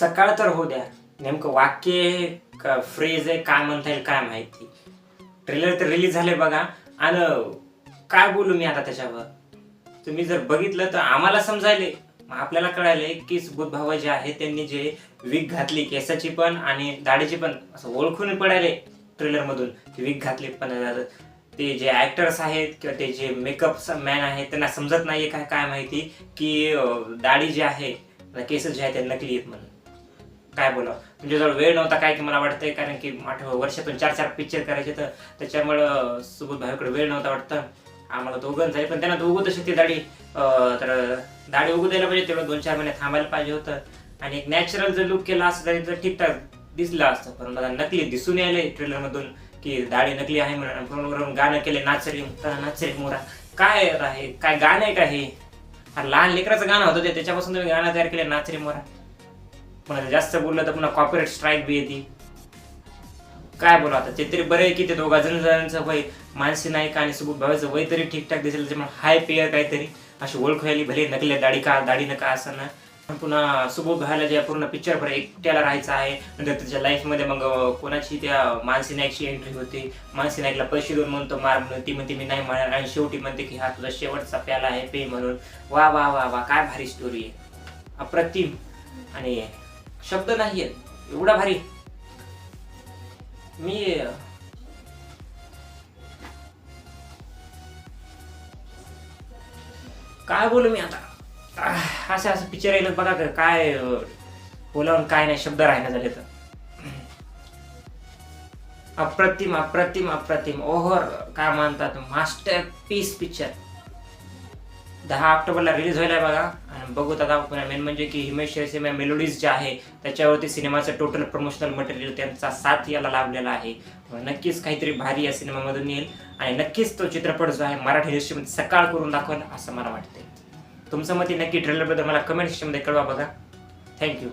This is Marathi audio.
सकाळ तर होऊ द्या. नेमकं वाक्य आहे का फ्रेज आहे काय म्हणता येईल काय माहिती. ट्रेलर तर रिलीज झाले बघा. आणि काय बोलू मी आता त्याच्यावर? तुम्ही जर बघितलं तर आम्हाला समजायले. मग आपल्याला कळायले की सुबोध भावा जे आहे त्यांनी जे विग घातली केसाची पण आणि दाढीची पण असं ओळखून पडायले ट्रेलरमधून मधून. विग घातली पण ते जे ॲक्टर्स आहेत किंवा ते जे मेकअप मॅन आहेत त्यांना समजत नाहीये काय काय माहिती की दाढी जी आहे केस जे आहे ते नकली आहेत म्हणून. काय बोलावं? म्हणजे तुमच्याजवळ वेळ नव्हता काय की मला वाटतंय कारण की आठ वर्षातून चार चार पिक्चर करायचे तर त्याच्यामुळं सुबोध भाईकडे वेळ नव्हता वाटतं. आम्हाला दोघं झाले पण त्यांना दोघं तशी ती दाढी अं, तर दाढी उगू द्यायला पाहिजे तेवढं दोन चार महिने थांबायला पाहिजे होतं. आणि एक नॅचरल जर लुक केला असतं तरी तर ठीकठाक दिसला असतं. पण मला नकली दिसून यायले ट्रेलर मधून की दाढी नकली आहे म्हणून फोनवरून गाणं केले नाचरी नाचरी मोरा काय आहे काय गाणं आहे का हे? लहान लेकराचं गाणं होतं ते त्याच्यापासून तुम्ही गाणं तयार केले नाचरी मोरा पुन्हा जास्त बोललं तर पुन्हा कॉपीराईट स्ट्राईक बी येते. काय बोला आता? ते तरी बरं आहे की ते दोघा जण जणांचं वय मानसी नाईक आणि सुबोध भावाचं वय तरी ठीकठाक दिसेल त्याच्यामुळे हाय पेयर काहीतरी. अशी ओळख व्हायली भले नकले दाढी का दाढी नका असं ना. पण पुन्हा सुबोध भावाला जे पूर्ण पिक्चर भर एकट्याला राहायचं आहे नंतर त्याच्या लाईफमध्ये मग कोणाची त्या मानसी नाईकची एंट्री होते? मानसी नाईकला पैसे देऊन म्हणतो मार म्हणून. ती म्हणते मी नाही मारणार. आणि शेवटी म्हणते की हा तुझा शेवटचा प्याला आहे पे म्हणून. वा वा वा वा काय भारी स्टोरी आहे. अप्रतिम. आणि शब्द नाही आहेत एवढा भारी. मी काय बोलू मी आता? असं असं पिक्चर येईल बघा का, काय बोलावून काय नाही शब्द राहण्या झाले तर. अप्रतिम अप्रतिम अप्रतिम. ओव्हर काय म्हणतात? मास्टर पीस पिक्चर दहा ऑक्टोबरला रिलीज व्हायला बघा. आणि बघू आता मेन म्हणजे की हिमेश रेशमिया मेलोडीज जे आहे त्याच्यावरती सिनेमाचं टोटल प्रमोशनल मटेरियल त्यांचा साथ याला लाभलेला आहे. नक्कीच काहीतरी भारी या सिनेमामधून येईल. आणि नक्कीच तो चित्रपट जो आहे मराठी इंडस्ट्रीमध्ये सकाळ करून दाखवेल असं मला वाटते तुमचं मते नक्की ट्रेलरबद्दल मला कमेंट सेक्शनमध्ये कळवा बघा. थँक्यू